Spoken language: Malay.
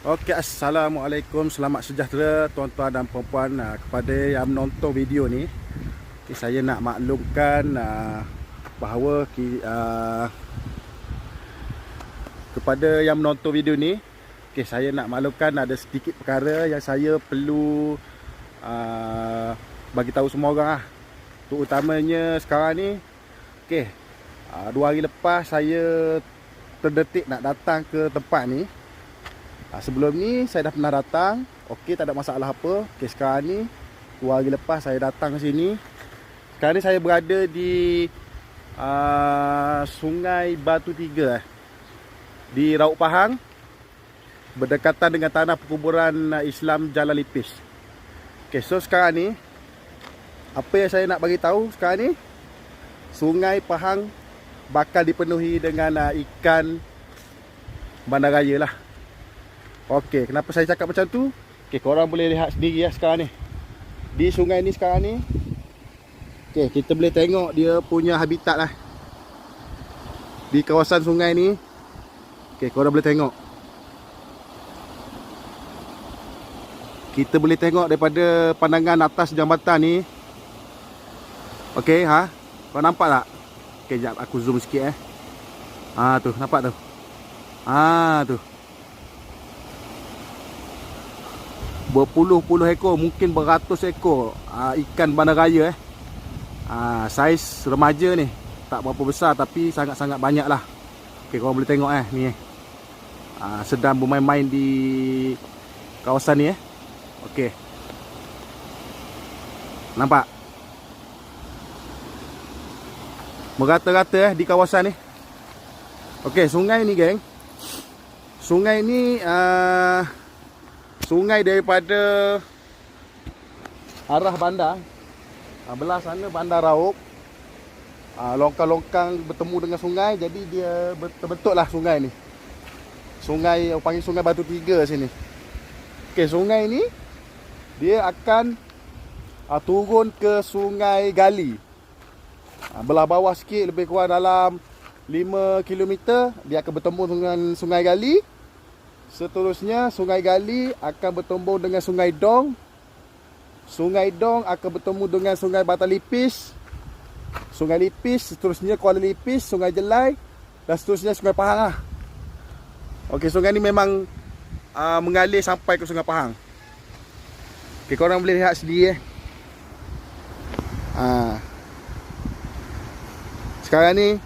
Okey, Assalamualaikum. Selamat sejahtera tuan-tuan dan puan-puan uh, kepada yang menonton video ni. Okay, saya nak maklumkan uh, bahawa uh, kepada yang menonton video ni, okay, saya nak maklumkan ada sedikit perkara yang saya perlu uh, bagi tahu semua orang lah. Terutamanya sekarang ni, okay, uh, dua hari lepas saya terdetik nak datang ke tempat ni. Ha, sebelum ni saya dah pernah datang. Okey tak ada masalah apa. Okey sekarang ni Dua hari lepas saya datang ke sini. Sekarang ni saya berada di uh, Sungai Batu Tiga eh. Di Rauk Pahang Berdekatan dengan tanah perkuburan Islam Jalan Lipis. Okey so sekarang ni Apa yang saya nak bagi tahu sekarang ni? Sungai Pahang Bakal dipenuhi dengan uh, ikan Bandaraya lah Okey, kenapa saya cakap macam tu? Okey, korang boleh lihat sendiri ya sekarang ni. Di sungai ni sekarang ni. Okey, kita boleh tengok dia punya habitat lah. Di kawasan sungai ni. Okey, korang boleh tengok. Kita boleh tengok daripada pandangan atas jambatan ni. Okey, ha? Kau nampak tak? Okey, jap aku zoom sikit eh. Ha tu, nampak tu. Ha tu. Berpuluh-puluh ekor mungkin beratus ekor aa, ikan bandaraya eh. Aa, saiz remaja ni tak berapa besar tapi sangat-sangat banyak lah. Okay, korang boleh tengok eh ni eh. Aa, sedang bermain-main di kawasan ni eh. Ok nampak? Merata-rata eh di kawasan ni. Ok sungai ni geng. Sungai ni aa, sungai daripada arah bandar. Ha, belah sana bandar Rauk ha, longkang-longkang bertemu dengan sungai jadi dia terbentuk lah sungai ni. Sungai orang panggil sungai Batu Tiga sini. Ok sungai ni dia akan ha, turun ke sungai Gali. Ha, belah bawah sikit lebih kurang dalam 5 km dia akan bertemu dengan sungai Gali Seterusnya Sungai Gali akan bertembung dengan Sungai Dong. Sungai Dong akan bertemu dengan Sungai Batalipis. Sungai Lipis, seterusnya Kuala Lipis, Sungai Jelai dan seterusnya Sungai Pahang lah. Okey, sungai ni memang uh, mengalir sampai ke Sungai Pahang. Okey, korang boleh lihat sendiri eh. Ha. Sekarang ni